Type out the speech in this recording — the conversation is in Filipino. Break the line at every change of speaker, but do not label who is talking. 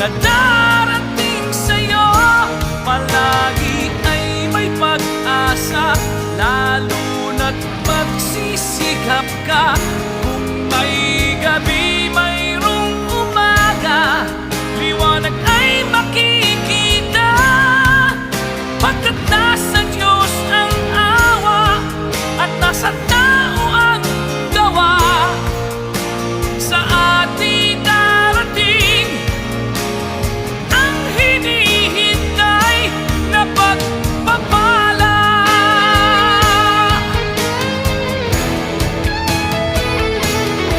na darating sa'yo. Palagi ay may pag-asa Lalo na't magsisikap ka. Kung may gabi, mayroong umaga Liwanag ay makikita. Pagkat nasa Diyos ang awa At nasa